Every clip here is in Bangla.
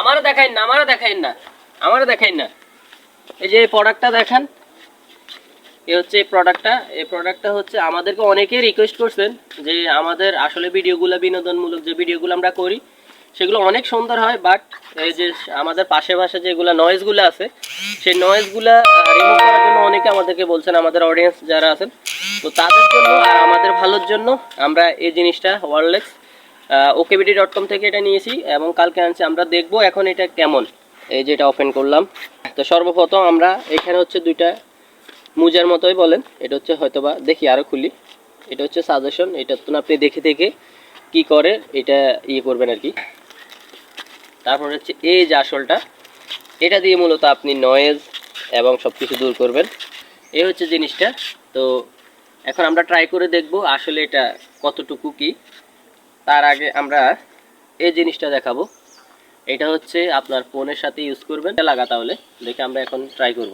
আমারও দেখাইন না, আমারও দেখাইন না, আমারও দেখাইন না। এই যে প্রোডাক্টটা দেখেন এই হচ্ছে এই প্রোডাক্টটা এই প্রোডাক্টটা হচ্ছে আমাদেরকে অনেকেই রিকোয়েস্ট করছেন যে আমাদের আসলে ভিডিওগুলো, বিনোদনমূলক যে ভিডিওগুলো আমরা করি, সেগুলো অনেক সুন্দর হয় বাট এই যে আমাদের পাশে পাশে যেগুলো নয়েজগুলো আছে, সেই নয়েজগুলো রিমুভ করার জন্য অনেকে আমাদেরকে বলছেন, আমাদের অডিয়েন্স যারা আছেন, তো তাদের জন্য আর আমাদের ভালোর জন্য আমরা এই জিনিসটা ওয়ারলেক্স ওকেবিডি ডট কম থেকে এটা নিয়েছি এবং কালকে আনছি। আমরা দেখব এখন এটা কেমন। এই যে এটা ওপেন করলাম। তো সর্বপ্রথম আমরা এখানে হচ্ছে দুইটা মুজার মতোই বলেন। এটা হচ্ছে হয়তোবা, দেখি আরও খুলি। এটা হচ্ছে সাজেশন এটা তো আপনি দেখে দেখে কি করে এটা ইয়ে করবেন আর কি। তারপর হচ্ছে এই যে আসলটা, এটা দিয়ে মূলত আপনি নয়েজ এবং সব কিছু দূর করবেন। এই হচ্ছে জিনিসটা। তো এখন আমরা ট্রাই করে দেখব আসলে এটা কতটুকু কি। তার আগে আমরা এই জিনিসটা দেখাবো। এটা হচ্ছে আপনার ফোনের সাথে ইউজ করবেন। লাগা তাহলে, দেখে আমরা এখন ট্রাই করব।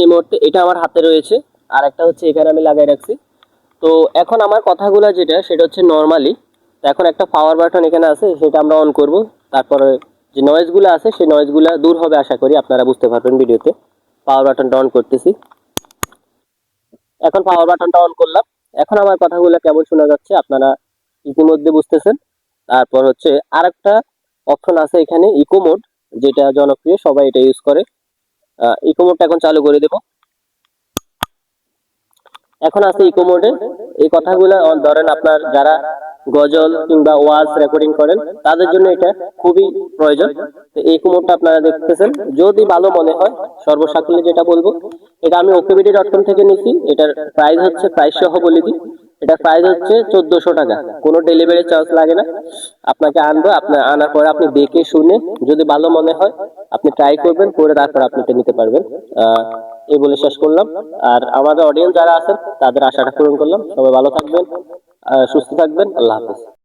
এই মুহূর্তে এটা আমার হাতে রয়েছে, আর একটা হচ্ছে এখানে আমি লাগাই রাখছি। তো এখন আমার কথাগুলো যেটা, সেটা হচ্ছে নর্মালি তো এখন একটা পাওয়ার বাটন এখানে আছে, সেটা আমরা অন করব। তারপরে যে নয়েজগুলো আছে, সেই নয়েজগুলো দূর হবে আশা করি, আপনারা বুঝতে পারবেন ভিডিওতে। পাওয়ার বাটনটা অন করতেছি। এখন পাওয়ার বাটনটা অন করলাম। এখন আমার কথাগুলো কেমন শোনা যাচ্ছে, আপনারা ইতিমধ্যে বুঝতেছেন। তারপর হচ্ছে আরেকটা অপশন আছে এখানে ইকো মোড যেটা জনপ্রিয়, সবাই এটা ইউজ করে। ইকো মোডটা এখন চালু করে দেব। এখন আছে ইকো মোডে এই কথাগুলো ধরেন আপনার যারা গজল কিংবা ওয়াজ রেকর্ডিং করেন, তাদের জন্য এটা খুবই প্রয়োজন। তো এই কুমোরটা আপনারা দেখতেছেন। যদি ভালো মনে হয়, সর্বসাকুল্যে যেটা বলব, এটা আমি ওকেবিডি ডট কম থেকে নিছি। এটার প্রাইস হচ্ছে প্রাইস সহ বলে দিই। এটা প্রাইস হচ্ছে চোদ্দশো টাকা। কোনো ডেলিভারি চার্জ লাগে না। আপনাকে আনব আপনার আনার পরে আপনি দেখে শুনে যদি ভালো মনে হয়, আপনি ট্রাই করবেন, করে তারপর আপনি এটা নিতে পারবেন। এই বলে শেষ করলাম। আর আমাদের অডিয়েন্স যারা আছেন, তাদের আশাটা পূরণ করলাম। সবাই ভালো থাকবেন সুস্থ থাকবেন। আল্লাহ হাফিজ।